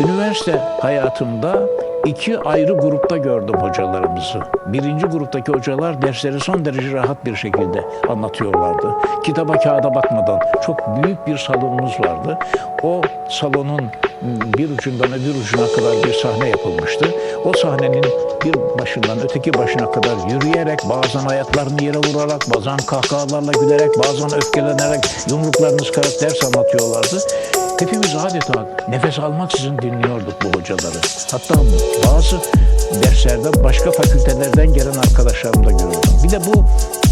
Üniversite hayatımda iki ayrı grupta gördüm hocalarımızı. Birinci gruptaki hocalar dersleri son derece rahat bir şekilde anlatıyorlardı. Kitaba kağıda bakmadan çok büyük bir salonumuz vardı. O salonun bir ucundan öbür ucuna kadar bir sahne yapılmıştı. O sahnenin bir başından öteki başına kadar yürüyerek, bazen ayaklarını yere vurarak, bazen kahkahalarla gülerek, bazen öfkelenerek, yumruklarını sıkarak ders anlatıyorlardı. Hepimiz adeta nefes almaksızın dinliyorduk bu hocaları. Hatta bazı derslerde başka fakültelerden gelen arkadaşlarımı da gördüm. Bir de bu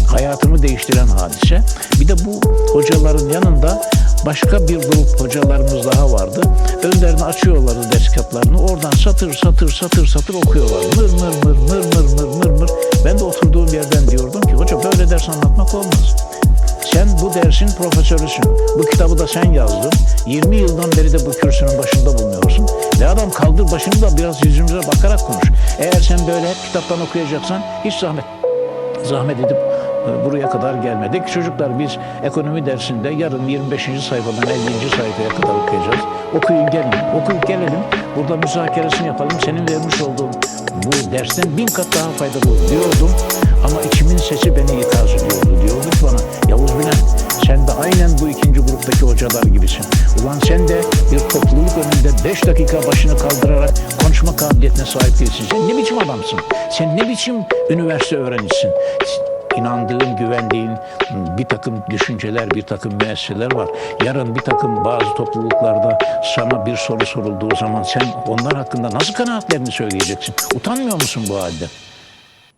hayatımı değiştiren hadise. Bir de bu hocaların yanında başka bir grup hocalarımız daha vardı. Önlerini açıyorlardı ders kitaplarını. Oradan satır satır satır satır okuyorlar. Mır mır mır mır mır mır mır mır. Ben de oturduğum yerden diyordum ki hoca böyle ders anlatmak olmaz. Sen bu dersin profesörüsün. Bu kitabı da sen yazdın. 20 yıldan beri de bu kürsünün başında bulunuyorsun. Ve adam kaldır başını da biraz yüzümüze bakarak konuş. Eğer sen böyle hep kitaptan okuyacaksan hiç zahmet zahmet edip e, buraya kadar gelmedik. Çocuklar biz ekonomi dersinde yarın 25. sayfadan 50. sayfaya kadar okuyacağız. Okuyun gelin, okuyup gelelim. Burada müzakeresini yapalım. Senin vermiş olduğun bu dersten bin kat daha faydalı olur diyordum. Ama içimin sesi beni ikaz ediyordu. Gruptaki hocalar gibisin. Ulan sen de bir topluluk önünde beş dakika başını kaldırarak konuşma kabiliyetine sahip değilsin. Sen ne biçim adamsın? Sen ne biçim üniversite öğrencisin? inandığın, güvendiğin bir takım düşünceler, bir takım müesseseler var. Yarın bir takım bazı topluluklarda sana bir soru sorulduğu zaman sen onlar hakkında nasıl kanaatlerini söyleyeceksin? Utanmıyor musun bu halde?